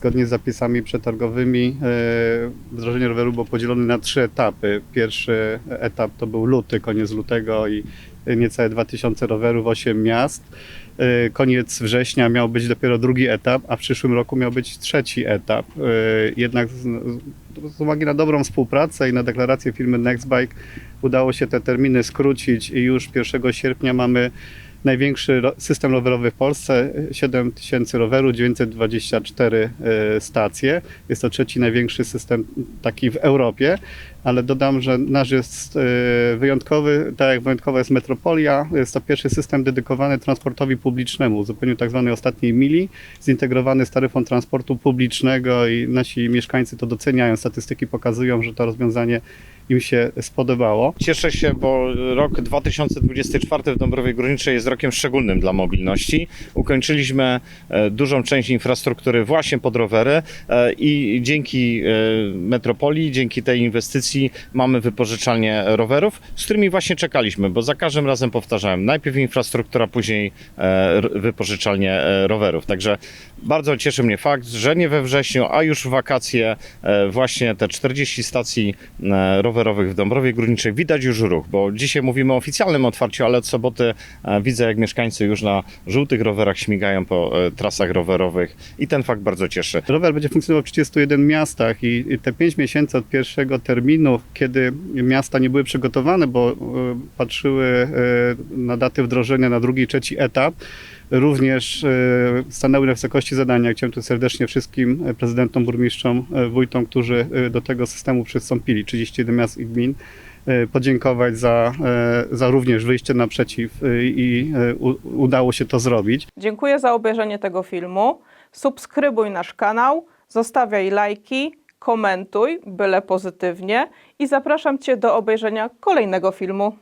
zgodnie z zapisami przetargowymi e, wdrożenie roweru było podzielone na trzy etapy. Pierwszy etap to był luty, koniec lutego i niecałe 2000 rowerów, 8 miast. E, Koniec września miał być dopiero drugi etap, a w przyszłym roku miał być trzeci etap. E, Jednak z, z uwagi na dobrą współpracę i na deklarację firmy Nextbike udało się te terminy skrócić i już 1 sierpnia mamy największy system rowerowy w Polsce, 7 tysięcy rowerów, 924 e, stacje. Jest to trzeci największy system taki w Europie, ale dodam, że nasz jest e, wyjątkowy, tak jak wyjątkowa jest Metropolia, jest to pierwszy system dedykowany transportowi publicznemu, zupełnie tak zwanej ostatniej mili, zintegrowany z taryfą transportu publicznego i nasi mieszkańcy to doceniają. Statystyki pokazują, że to rozwiązanie im się spodobało. Cieszę się, bo rok 2024 w Dąbrowie Górniczej jest rokiem szczególnym dla mobilności. Ukończyliśmy e, dużą część infrastruktury właśnie pod rowery e, i dzięki e, Metropolii, dzięki tej inwestycji mamy wypożyczalnię rowerów, z którymi właśnie czekaliśmy, bo za każdym razem powtarzałem, najpierw infrastruktura, później wypożyczalnie rowerów. Także bardzo cieszy mnie fakt, że nie we wrześniu, a już w wakacje e, właśnie te 40 stacji e, rowerowych w Dąbrowie Górniczej widać już ruch, bo dzisiaj mówimy o oficjalnym otwarciu, ale od soboty e, widzę jak mieszkańcy już na żółtych rowerach śmigają po trasach rowerowych i ten fakt bardzo cieszy. Rower będzie funkcjonował w 31 miastach i te 5 miesięcy od pierwszego terminu, kiedy miasta nie były przygotowane, bo patrzyły na daty wdrożenia na drugi i trzeci etap, również e, stanęły na wysokości zadania. Chciałem tu serdecznie wszystkim e, prezydentom, burmistrzom, e, wójtom, którzy do tego systemu przystąpili, 31 miast i gmin, podziękować za, za również wyjście naprzeciw i udało się to zrobić. Dziękuję za obejrzenie tego filmu. Subskrybuj nasz kanał, zostawiaj lajki, komentuj, byle pozytywnie i zapraszam Cię do obejrzenia kolejnego filmu.